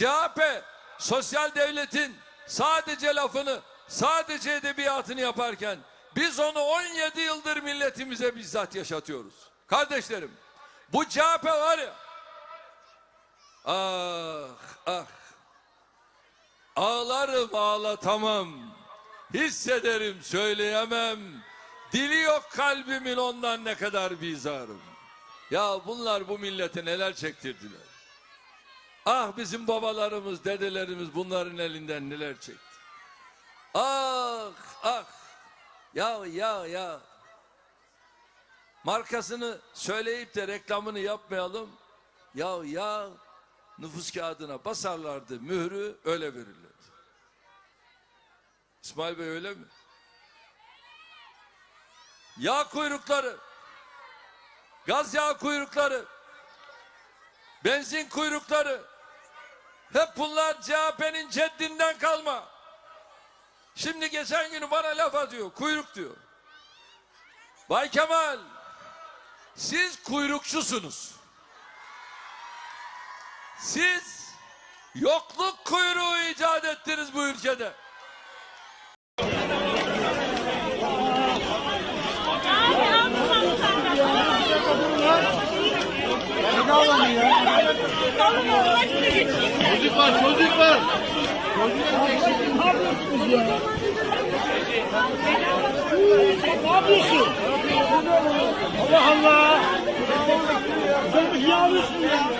CHP sosyal devletin sadece lafını, sadece edebiyatını yaparken biz onu 17 yıldır milletimize bizzat yaşatıyoruz. Kardeşlerim, bu CHP var ya. Ah, ah. Ağlarım ağlatamam. Hissederim söyleyemem. Dili yok kalbimin ondan ne kadar bizarım. Ya bunlar bu millete neler çektirdiler. Ah bizim babalarımız, dedelerimiz bunların elinden neler çekti. Ah, ah. Ya, ya, ya. Markasını söyleyip de reklamını yapmayalım. Ya, ya nüfus kağıdına basarlardı mührü öyle verirlerdi. İsmail Bey öyle mi? Yağ kuyrukları, gaz yağ kuyrukları, benzin kuyrukları, hep bunlar CHP'nin ceddinden kalma. Şimdi geçen günü bana laf atıyor, kuyruk diyor. Bay Kemal, siz kuyrukçusunuz. Siz yokluk kuyruğu icat ettiniz bu ülkede. Çocuk var, çocuk var. Ne yapıyorsun? Allah Allah! Sen bir yağlısın ya!